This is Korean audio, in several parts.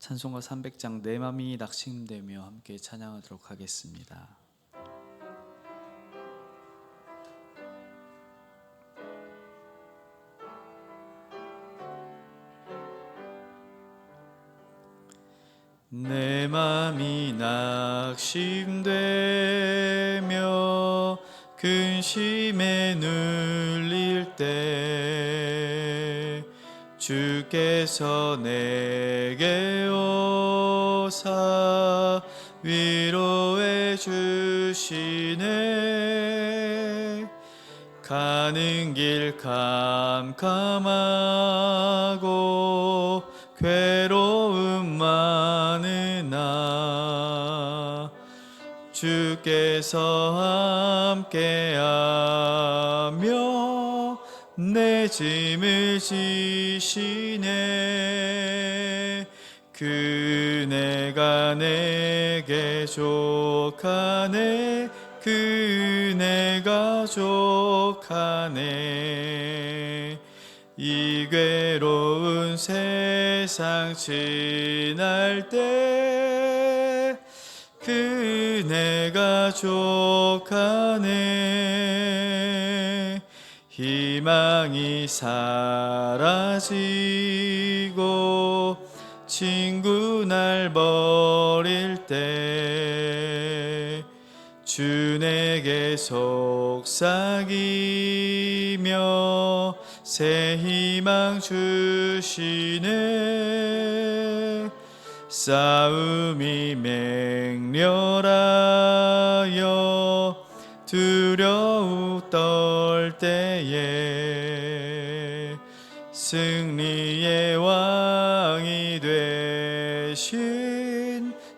찬송가 300장 내 맘이 낙심되며 함께 찬양하도록 하겠습니다. 내 맘이 낙심되며 근심에 눌릴 때 주께서 내게 오사 위로해 주시네. 가는 길 캄캄하고 괴로움 많으나 주께서 함께하며 내 짐을 지시네 내게 족하네. 그네가 족하네. 이 괴로운 세상 지날 때 그네가 족하네. 희망이 사라지고 친구 날 버릴 때 주에게 속삭이며 새 희망 주시네. 싸움이 맹렬하여 두려움 떨 때에 승리의 왕 이 되신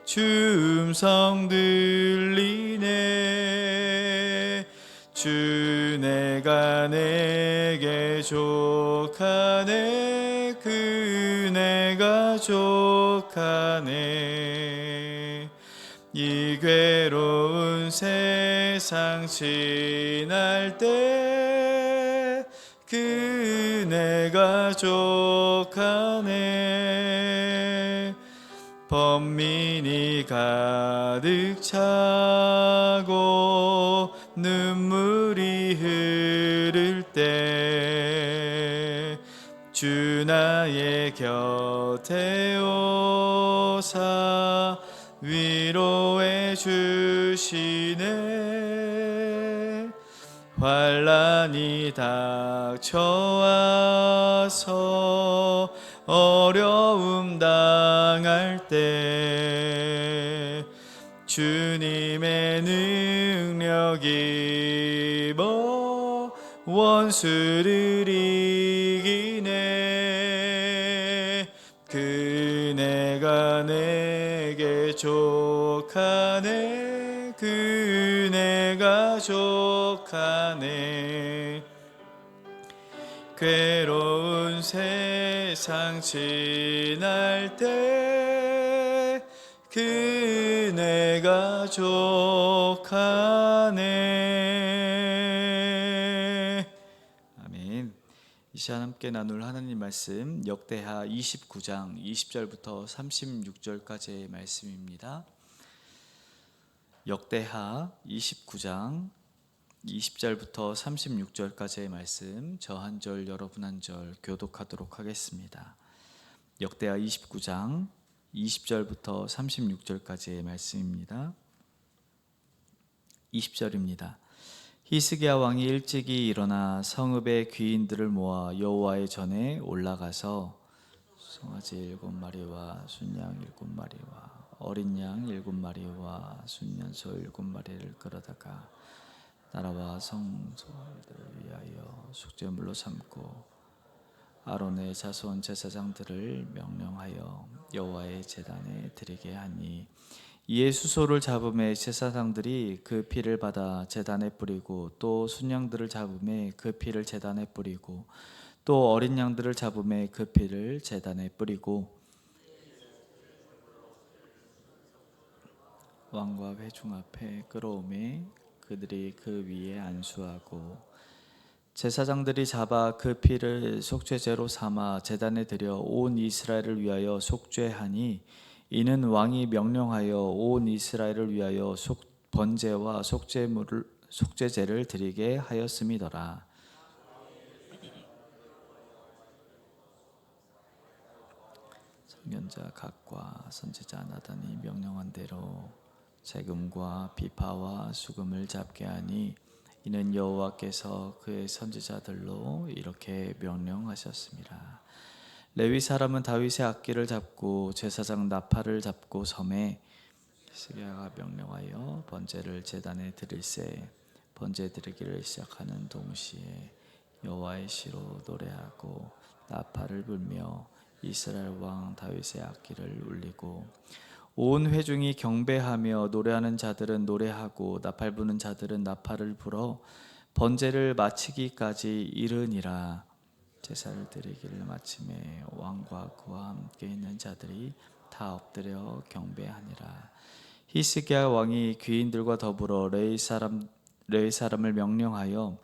주 음성 들리네. 주 내가 내게 족하네. 그네가 족하네. 이 괴로운 세상 지날 때 그네가 족하네 범민이 가득 차고 눈물이 흐를 때 주 나의 곁에 오사 위로해 주시네. 환란이 닥쳐와서 어려움 당할 때 주님의 능력이 입어 원수를 이기네. 그네가 내게 족하네. 그네가 족하네 괴로운 세상 지날 때 그네가 족하네. 아멘. 이 시간 함께 나눌 하나님 말씀 역대하 29장 20절부터 36절까지의 말씀입니다. 역대하 29장 20절부터 36절까지의 말씀 저 한 절 여러분 한 절 교독하도록 하겠습니다. 역대하 29장 20절부터 36절까지의 말씀입니다. 20절입니다. 히스기야 왕이 일찍이 일어나 성읍의 귀인들을 모아 여호와의 전에 올라가서 송아지 일곱 마리와 순양 일곱 마리와 어린 양 일곱 마리와 순년소 일곱 마리를 끌어다가 나라와 성소들을 위하여 숙제물로 삼고 아론의 자손 제사장들을 명령하여 여호와의 제단에 드리게 하니 이에 수소를 잡음에 제사장들이 그 피를 받아 제단에 뿌리고 또 순양들을 잡음에 그 피를 제단에 뿌리고 또 어린 양들을 잡음에 그 피를 제단에 뿌리고 왕과 회중 앞에 끌어오매 그들이 그 위에 안수하고 제사장들이 잡아 그 피를 속죄제로 삼아 제단에 드려 온 이스라엘을 위하여 속죄하니 이는 왕이 명령하여 온 이스라엘을 위하여 속 번제와 속죄물을 속죄제를 드리게 하였음이더라. 선견자 각과 선지자 나단이 명령한 대로 세금과 비파와 수금을 잡게 하니 이는 여호와께서 그의 선지자들로 이렇게 명령하셨습니다. 레위 사람은 다윗의 악기를 잡고 제사장 나팔을 잡고 섬에 스기야가 명령하여 번제를 제단에 드릴새 번제 드리기를 시작하는 동시에 여호와의 시로 노래하고 나팔을 불며 이스라엘 왕 다윗의 악기를 울리고 온 회중이 경배하며 노래하는 자들은 노래하고 나팔 부는 자들은 나팔을 불어 번제를 마치기까지 이르니라. 제사를 드리기를 마침에 왕과 그와 함께 있는 자들이 다 엎드려 경배하니라. 히스기야 왕이 귀인들과 더불어 레이 사람 레이 사람을 명령하여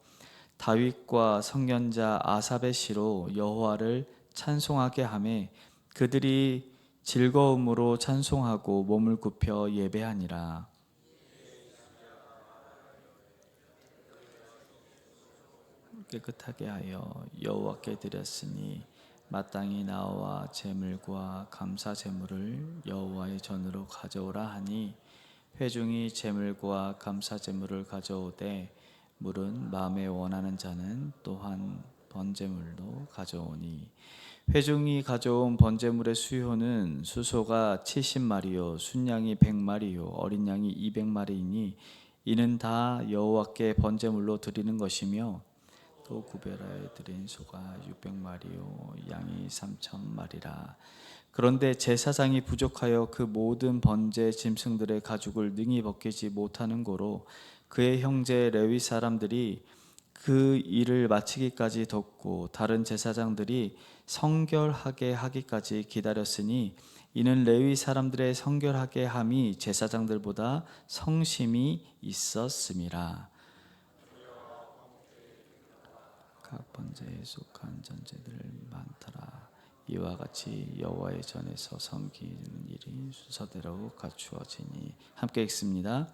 다윗과 성견자 아삽의 시로 여호와를 찬송하게 하매 그들이 즐거움으로 찬송하고 몸을 굽혀 예배하니라. 깨끗하게 하여 여호와께 드렸으니 마땅히 나와 제물과 감사 제물을 여호와의 전으로 가져오라 하니 회중이 제물과 감사 제물을 가져오되 물은 마음에 원하는 자는 또한 번제물로 가져오니 회중이 가져온 번제물의 수요는 수소가 70마리요 순양이 100마리요 어린 양이 200마리이니 이는 다 여호와께 번제물로 드리는 것이며 또 구별하여 드린 소가 600마리요 양이 3천마리라. 그런데 제사장이 부족하여 그 모든 번제 짐승들의 가죽을 능히 벗기지 못하는 고로 그의 형제 레위 사람들이 그 일을 마치기까지 뒀고 다른 제사장들이 성결하게 하기까지 기다렸으니 이는 레위 사람들의 성결하게 함이 제사장들보다 성심이 있었음이라. 각 번제에 속한 전제들 많더라. 이와 같이 여호와의 전에서 섬기는 일이 순서대로 갖추어지니 함께 읽습니다.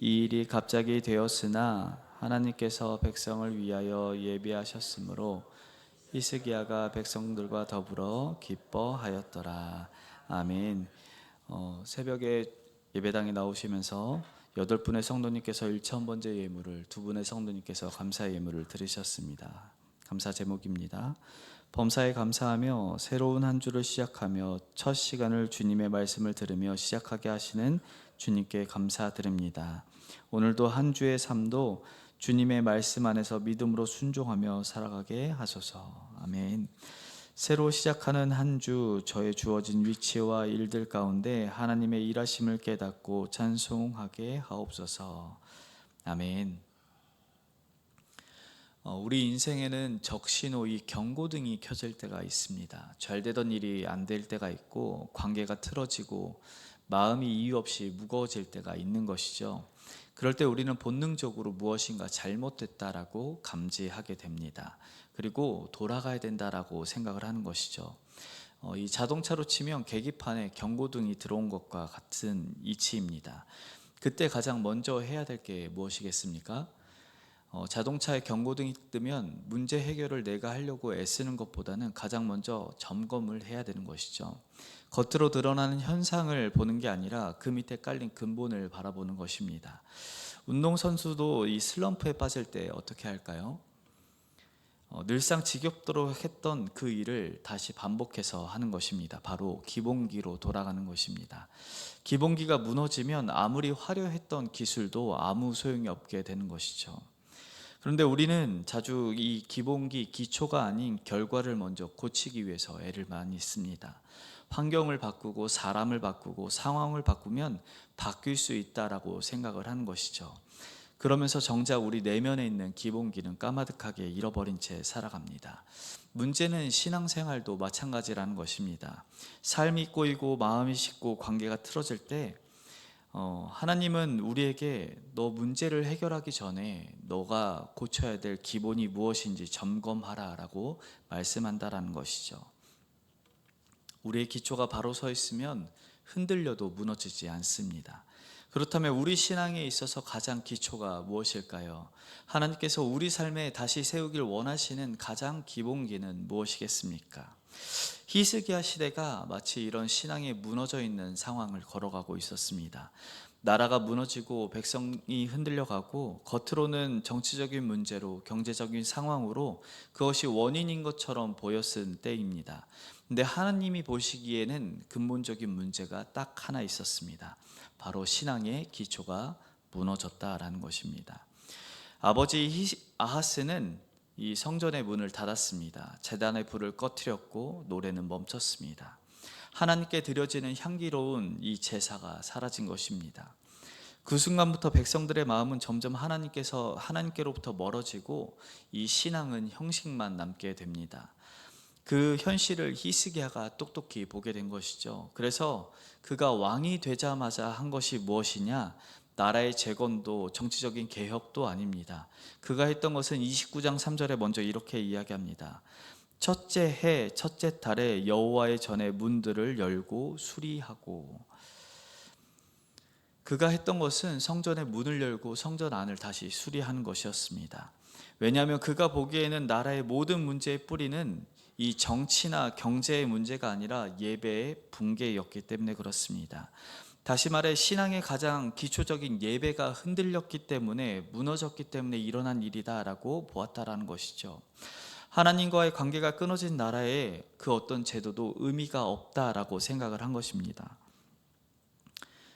이 일이 갑자기 되었으나 하나님께서 백성을 위하여 예비하셨으므로 히스기야가 백성들과 더불어 기뻐하였더라. 아멘. 어, 새벽에 예배당에 나오시면서 여덟 분의 성도님께서 1천 번째 예물을 두 분의 성도님께서 감사 예물을 드리셨습니다. 감사 제목입니다. 범사에 감사하며 새로운 한 주를 시작하며 첫 시간을 주님의 말씀을 들으며 시작하게 하시는 주님께 감사드립니다. 오늘도 한 주의 삶도 주님의 말씀 안에서 믿음으로 순종하며 살아가게 하소서. 아멘. 새로 시작하는 한 주 저의 주어진 위치와 일들 가운데 하나님의 일하심을 깨닫고 찬송하게 하옵소서. 아멘. 어, 우리 인생에는 적신호 이 경고등이 켜질 때가 있습니다. 잘 되던 일이 안 될 때가 있고 관계가 틀어지고 마음이 이유 없이 무거워질 때가 있는 것이죠. 그럴 때 우리는 본능적으로 무엇인가 잘못됐다라고 감지하게 됩니다. 그리고 돌아가야 된다라고 생각을 하는 것이죠. 어, 이 자동차로 치면 계기판에 경고등이 들어온 것과 같은 이치입니다. 그때 가장 먼저 해야 될 게 무엇이겠습니까? 어, 자동차에 경고등이 뜨면 문제 해결을 내가 하려고 애쓰는 것보다는 가장 먼저 점검을 해야 되는 것이죠. 겉으로 드러나는 현상을 보는 게 아니라 그 밑에 깔린 근본을 바라보는 것입니다. 운동선수도 이 슬럼프에 빠질 때 어떻게 할까요? 어, 늘상 지겹도록 했던 그 일을 다시 반복해서 하는 것입니다. 바로 기본기로 돌아가는 것입니다. 기본기가 무너지면 아무리 화려했던 기술도 아무 소용이 없게 되는 것이죠. 그런데 우리는 자주 이 기본기, 기초가 아닌 결과를 먼저 고치기 위해서 애를 많이 씁니다. 환경을 바꾸고 사람을 바꾸고 상황을 바꾸면 바뀔 수 있다라고 생각을 하는 것이죠. 그러면서 정작 우리 내면에 있는 기본기는 까마득하게 잃어버린 채 살아갑니다. 문제는 신앙생활도 마찬가지라는 것입니다. 삶이 꼬이고 마음이 식고 관계가 틀어질 때 어, 하나님은 우리에게 너 문제를 해결하기 전에 너가 고쳐야 될 기본이 무엇인지 점검하라라고 말씀한다라는 것이죠. 우리의 기초가 바로 서 있으면 흔들려도 무너지지 않습니다. 그렇다면 우리 신앙에 있어서 가장 기초가 무엇일까요? 하나님께서 우리 삶에 다시 세우길 원하시는 가장 기본기는 무엇이겠습니까? 히스기야 시대가 마치 이런 신앙에 무너져 있는 상황을 걸어가고 있었습니다. 나라가 무너지고 백성이 흔들려가고 겉으로는 정치적인 문제로 경제적인 상황으로 그것이 원인인 것처럼 보였을 때입니다. 근데 하나님이 보시기에는 근본적인 문제가 딱 하나 있었습니다. 바로 신앙의 기초가 무너졌다라는 것입니다. 아버지 아하스는 이 성전의 문을 닫았습니다. 재단의 불을 꺼뜨렸고 노래는 멈췄습니다. 하나님께 드려지는 향기로운 이 제사가 사라진 것입니다. 그 순간부터 백성들의 마음은 점점 하나님께서 하나님께로부터 멀어지고 이 신앙은 형식만 남게 됩니다. 그 현실을 히스기야가 똑똑히 보게 된 것이죠. 그래서 그가 왕이 되자마자 한 것이 무엇이냐? 나라의 재건도 정치적인 개혁도 아닙니다. 그가 했던 것은 29장 3절에 먼저 이렇게 이야기합니다. 첫째 해 첫째 달에 여호와의 전에 문들을 열고 수리하고 그가 했던 것은 성전의 문을 열고 성전 안을 다시 수리하는 것이었습니다. 왜냐하면 그가 보기에는 나라의 모든 문제의 뿌리는 이 정치나 경제의 문제가 아니라 예배의 붕괴였기 때문에 그렇습니다. 다시 말해 신앙의 가장 기초적인 예배가 흔들렸기 때문에 무너졌기 때문에 일어난 일이다라고 보았다라는 것이죠. 하나님과의 관계가 끊어진 나라에 그 어떤 제도도 의미가 없다라고 생각을 한 것입니다.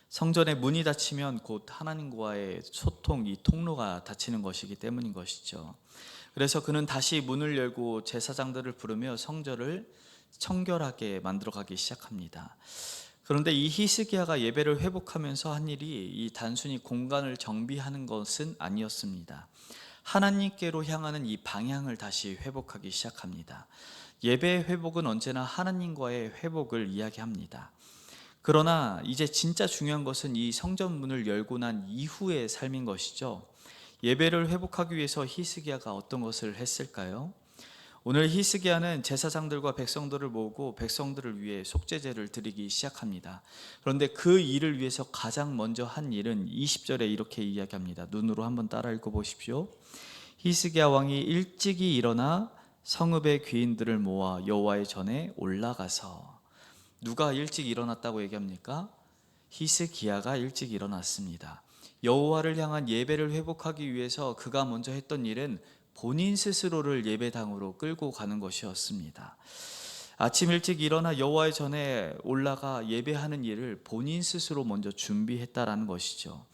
성전의 문이 닫히면 곧 하나님과의 소통, 이 통로가 닫히는 것이기 때문인 것이죠. 그래서 그는 다시 문을 열고 제사장들을 부르며 성전을 청결하게 만들어 가기 시작합니다. 그런데 이 히스기야가 예배를 회복하면서 한 일이 이 단순히 공간을 정비하는 것은 아니었습니다. 하나님께로 향하는 이 방향을 다시 회복하기 시작합니다. 예배의 회복은 언제나 하나님과의 회복을 이야기합니다. 그러나 이제 진짜 중요한 것은 이 성전 문을 열고 난 이후의 삶인 것이죠. 예배를 회복하기 위해서 히스기야가 어떤 것을 했을까요? 오늘 히스기야는 제사장들과 백성들을 모으고 백성들을 위해 속죄제를 드리기 시작합니다. 그런데 그 일을 위해서 가장 먼저 한 일은 20절에 이렇게 이야기합니다. 눈으로 한번 따라 읽어 보십시오. 히스기야 왕이 일찍이 일어나 성읍의 귀인들을 모아 여호와의 전에 올라가서 누가 일찍 일어났다고 얘기합니까? 히스기야가 일찍 일어났습니다. 여호와를 향한 예배를 회복하기 위해서 그가 먼저 했던 일은 본인 스스로를 예배당으로 끌고 가는 것이었습니다. 아침 일찍 일어나 여호와의 전에 올라가 예배하는 일을 본인 스스로 먼저 준비했다라는 것이죠.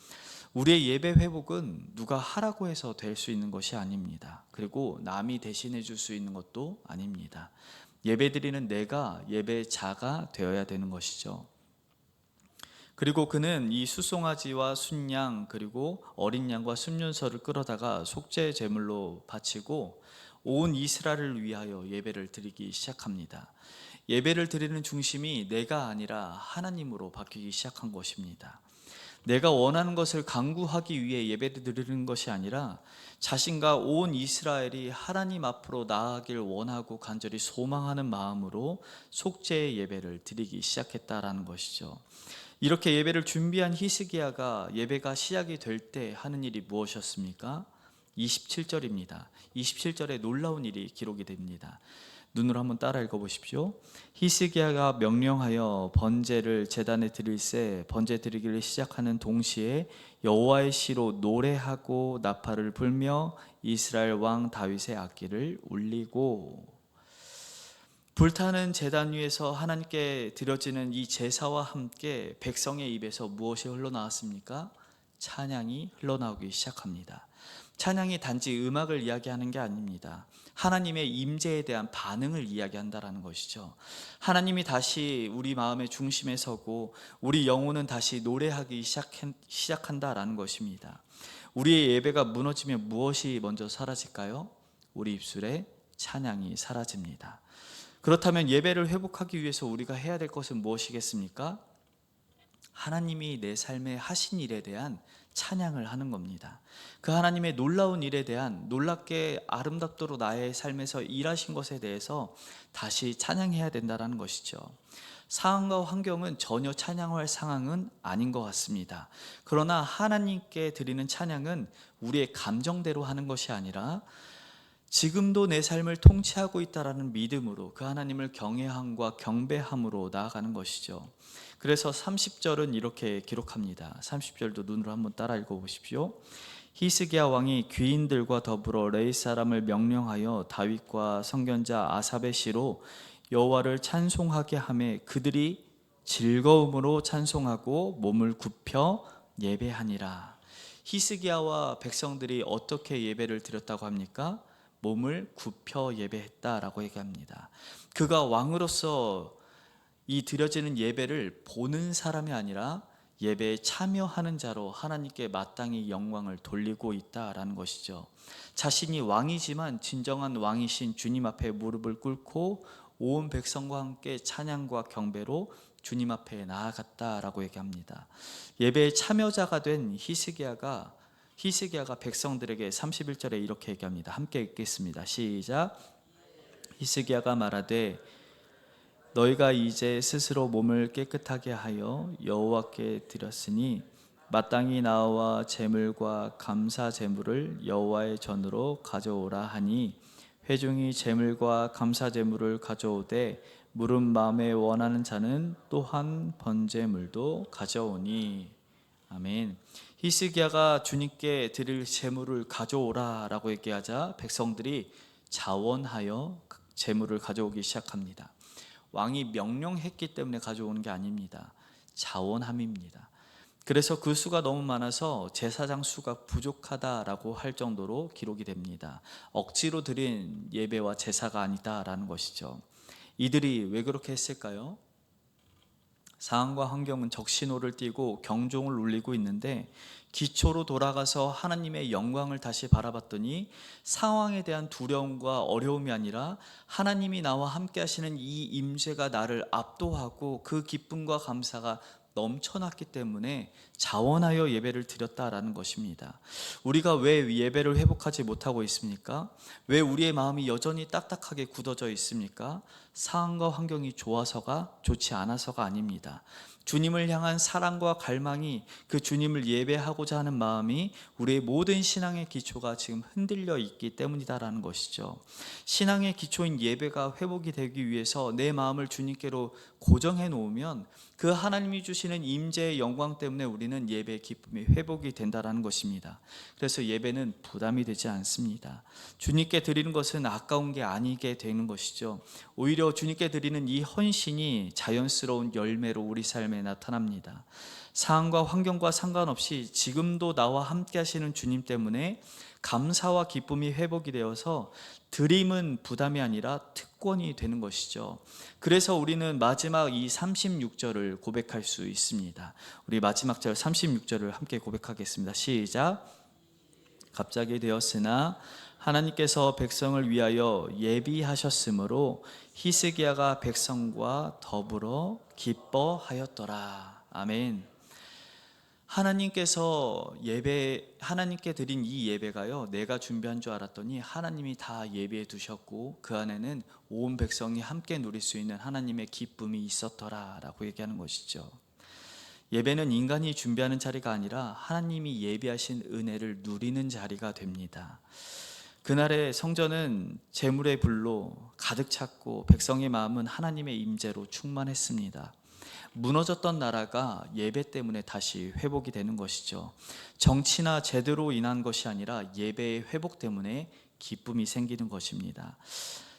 우리의 예배 회복은 누가 하라고 해서 될 수 있는 것이 아닙니다. 그리고 남이 대신해 줄 수 있는 것도 아닙니다. 예배 드리는 내가 예배자가 되어야 되는 것이죠. 그리고 그는 이 수송아지와 순양 그리고 어린 양과 순윤서를 끌어다가 속죄 제물로 바치고 온 이스라엘을 위하여 예배를 드리기 시작합니다. 예배를 드리는 중심이 내가 아니라 하나님으로 바뀌기 시작한 것입니다. 내가 원하는 것을 강구하기 위해 예배를 드리는 것이 아니라 자신과 온 이스라엘이 하나님 앞으로 나아가길 원하고 간절히 소망하는 마음으로 속죄의 예배를 드리기 시작했다라는 것이죠. 이렇게 예배를 준비한 히스기야가 예배가 시작이 될 때 하는 일이 무엇이었습니까? 27절입니다. 27절에 놀라운 일이 기록이 됩니다. 눈으로 한번 따라 읽어 보십시오. 히스기야가 명령하여 번제를 제단에 드릴새 번제 드리기를 시작하는 동시에 여호와의 시로 노래하고 나팔을 불며 이스라엘 왕 다윗의 악기를 울리고 불타는 제단 위에서 하나님께 드려지는 이 제사와 함께 백성의 입에서 무엇이 흘러나왔습니까? 찬양이 흘러나오기 시작합니다. 찬양이 단지 음악을 이야기하는 게 아닙니다. 하나님의 임재에 대한 반응을 이야기한다라는 것이죠. 하나님이 다시 우리 마음의 중심에 서고 우리 영혼은 다시 노래하기 시작한 다라는 것입니다. 우리의 예배가 무너지면 무엇이 먼저 사라질까요? 우리 입술에 찬양이 사라집니다. 그렇다면 예배를 회복하기 위해서 우리가 해야 될 것은 무엇이겠습니까? 하나님이 내 삶에 하신 일에 대한 찬양을 하는 겁니다. 그 하나님의 놀라운 일에 대한 놀랍게 아름답도록 나의 삶에서 일하신 것에 대해서 다시 찬양해야 된다는 것이죠. 상황과 환경은 전혀 찬양할 상황은 아닌 것 같습니다. 그러나 하나님께 드리는 찬양은 우리의 감정대로 하는 것이 아니라 지금도 내 삶을 통치하고 있다라는 믿음으로 그 하나님을 경외함과 경배함으로 나아가는 것이죠. 그래서 30절은 이렇게 기록합니다. 30절도 눈으로 한번 따라 읽어 보십시오. 히스기야 왕이 귀인들과 더불어 레이 사람을 명령하여 다윗과 선견자 아삽의 시로 여호와를 찬송하게 하매 그들이 즐거움으로 찬송하고 몸을 굽혀 예배하니라. 히스기야와 백성들이 어떻게 예배를 드렸다고 합니까? 몸을 굽혀 예배했다라고 얘기합니다. 그가 왕으로서 이 드려지는 예배를 보는 사람이 아니라 예배에 참여하는 자로 하나님께 마땅히 영광을 돌리고 있다라는 것이죠. 자신이 왕이지만 진정한 왕이신 주님 앞에 무릎을 꿇고 온 백성과 함께 찬양과 경배로 주님 앞에 나아갔다라고 얘기합니다. 예배에 참여자가 된 히스기야가 히스기야가 백성들에게 31절에 이렇게 얘기합니다. 함께 읽겠습니다. 시작. 히스기야가 말하되 너희가 이제 스스로 몸을 깨끗하게 하여 여호와께 드렸으니 마땅히 나와 제물과 감사 제물을 여호와의 전으로 가져오라 하니 회중이 제물과 감사 제물을 가져오되 물은 마음에 원하는 자는 또한 번제물도 가져오니 아멘. 히스기야가 주님께 드릴 제물을 가져오라라고 얘기하자 백성들이 자원하여 제물을 가져오기 시작합니다. 왕이 명령했기 때문에 가져오는 게 아닙니다. 자원함입니다. 그래서 그 수가 너무 많아서 제사장 수가 부족하다라고 할 정도로 기록이 됩니다. 억지로 드린 예배와 제사가 아니다라는 것이죠. 이들이 왜 그렇게 했을까요? 상황과 환경은 적신호를 띠고 경종을 울리고 있는데 기초로 돌아가서 하나님의 영광을 다시 바라봤더니 상황에 대한 두려움과 어려움이 아니라 하나님이 나와 함께 하시는 이 임재가 나를 압도하고 그 기쁨과 감사가 넘쳐났기 때문에 자원하여 예배를 드렸다라는 것입니다. 우리가 왜 예배를 회복하지 못하고 있습니까? 왜 우리의 마음이 여전히 딱딱하게 굳어져 있습니까? 상황과 환경이 좋아서가 좋지 않아서가 아닙니다. 주님을 향한 사랑과 갈망이 그 주님을 예배하고자 하는 마음이 우리의 모든 신앙의 기초가 지금 흔들려 있기 때문이다라는 것이죠. 신앙의 기초인 예배가 회복이 되기 위해서 내 마음을 주님께로 고정해 놓으면 그 하나님이 주시는 임재의 영광 때문에 우리는 예배의 기쁨이 회복이 된다라는 것입니다. 그래서 예배는 부담이 되지 않습니다. 주님께 드리는 것은 아까운 게 아니게 되는 것이죠. 오히려 주님께 드리는 이 헌신이 자연스러운 열매로 우리 삶에 나타납니다. 상황과 환경과 상관없이 지금도 나와 함께 하시는 주님 때문에 감사와 기쁨이 회복이 되어서 드림은 부담이 아니라 특권이 되는 것이죠. 그래서 우리는 마지막 이 36절을 고백할 수 있습니다. 우리 마지막 절 36절을 함께 고백하겠습니다. 시작. 갑자기 되었으나 하나님께서 백성을 위하여 예비하셨으므로 히스기야가 백성과 더불어 기뻐하였더라. 아멘. 하나님께서 예배 하나님께 드린 이 예배가요 내가 준비한 줄 알았더니 하나님이 다 예배해 두셨고 그 안에는 온 백성이 함께 누릴 수 있는 하나님의 기쁨이 있었더라라고 얘기하는 것이죠. 예배는 인간이 준비하는 자리가 아니라 하나님이 예비하신 은혜를 누리는 자리가 됩니다. 그날의 성전은 재물의 불로 가득 찼고 백성의 마음은 하나님의 임재로 충만했습니다. 무너졌던 나라가 예배 때문에 다시 회복이 되는 것이죠. 정치나 제도로 인한 것이 아니라 예배의 회복 때문에 기쁨이 생기는 것입니다.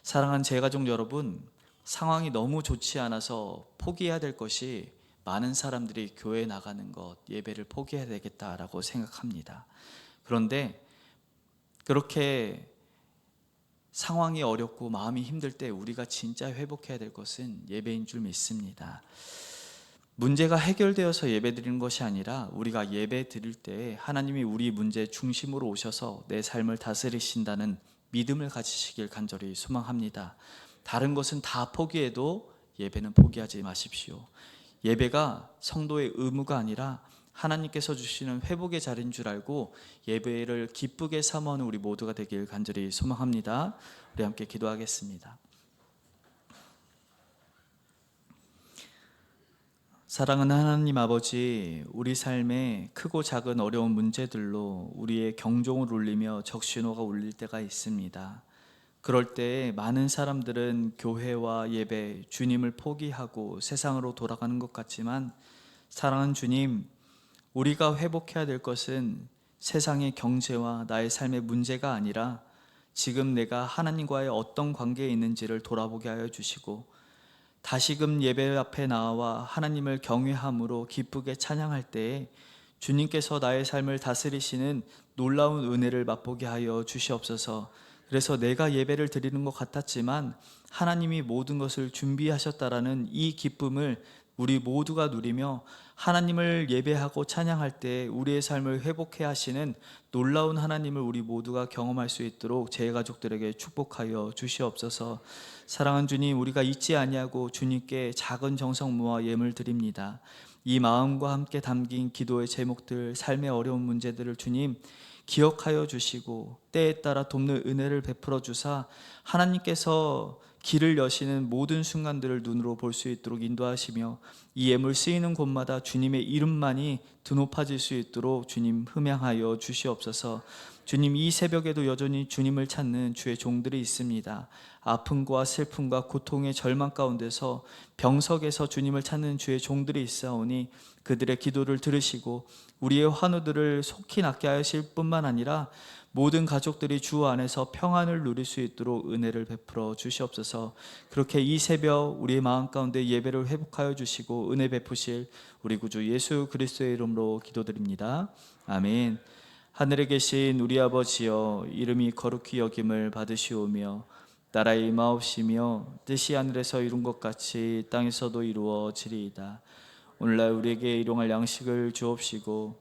사랑하는 제 가족 여러분, 상황이 너무 좋지 않아서 포기해야 될 것이 많은 사람들이 교회 나가는 것, 예배를 포기해야 되겠다라고 생각합니다. 그런데 그렇게 상황이 어렵고 마음이 힘들 때 우리가 진짜 회복해야 될 것은 예배인 줄 믿습니다. 문제가 해결되어서 예배 드리는 것이 아니라 우리가 예배 드릴 때 하나님이 우리 문제 중심으로 오셔서 내 삶을 다스리신다는 믿음을 가지시길 간절히 소망합니다. 다른 것은 다 포기해도 예배는 포기하지 마십시오. 예배가 성도의 의무가 아니라 하나님께서 주시는 회복의 자리인 줄 알고 예배를 기쁘게 삼아하는 우리 모두가 되길 간절히 소망합니다. 우리 함께 기도하겠습니다. 사랑하는 하나님 아버지, 우리 삶에 크고 작은 어려운 문제들로 우리의 경종을 울리며 적신호가 울릴 때가 있습니다. 그럴 때 많은 사람들은 교회와 예배, 주님을 포기하고 세상으로 돌아가는 것 같지만 사랑하는 주님, 우리가 회복해야 될 것은 세상의 경제와 나의 삶의 문제가 아니라 지금 내가 하나님과의 어떤 관계에 있는지를 돌아보게 하여 주시고 다시금 예배 앞에 나와 하나님을 경외함으로 기쁘게 찬양할 때에 주님께서 나의 삶을 다스리시는 놀라운 은혜를 맛보게 하여 주시옵소서. 그래서 내가 예배를 드리는 것 같았지만 하나님이 모든 것을 준비하셨다라는 이 기쁨을 우리 모두가 누리며 하나님을 예배하고 찬양할 때 우리의 삶을 회복해 하시는 놀라운 하나님을 우리 모두가 경험할 수 있도록 제 가족들에게 축복하여 주시옵소서. 사랑하는 주님, 우리가 잊지 아니하고 주님께 작은 정성 모아 예물 드립니다. 이 마음과 함께 담긴 기도의 제목들, 삶의 어려운 문제들을 주님 기억하여 주시고 때에 따라 돕는 은혜를 베풀어 주사 하나님께서 길을 여시는 모든 순간들을 눈으로 볼 수 있도록 인도하시며 이 예물 쓰이는 곳마다 주님의 이름만이 드높아질 수 있도록 주님 흠양하여 주시옵소서. 주님 이 새벽에도 여전히 주님을 찾는 주의 종들이 있습니다. 아픔과 슬픔과 고통의 절망 가운데서 병석에서 주님을 찾는 주의 종들이 있사오니 그들의 기도를 들으시고 우리의 환우들을 속히 낫게 하실 뿐만 아니라 모든 가족들이 주 안에서 평안을 누릴 수 있도록 은혜를 베풀어 주시옵소서. 그렇게 이 새벽 우리의 마음 가운데 예배를 회복하여 주시고 은혜 베푸실 우리 구주 예수 그리스도의 이름으로 기도드립니다. 아멘. 하늘에 계신 우리 아버지여 이름이 거룩히 여김을 받으시오며 나라의 임하옵시며 뜻이 하늘에서 이룬 것 같이 땅에서도 이루어지리이다. 오늘날 우리에게 일용할 양식을 주옵시고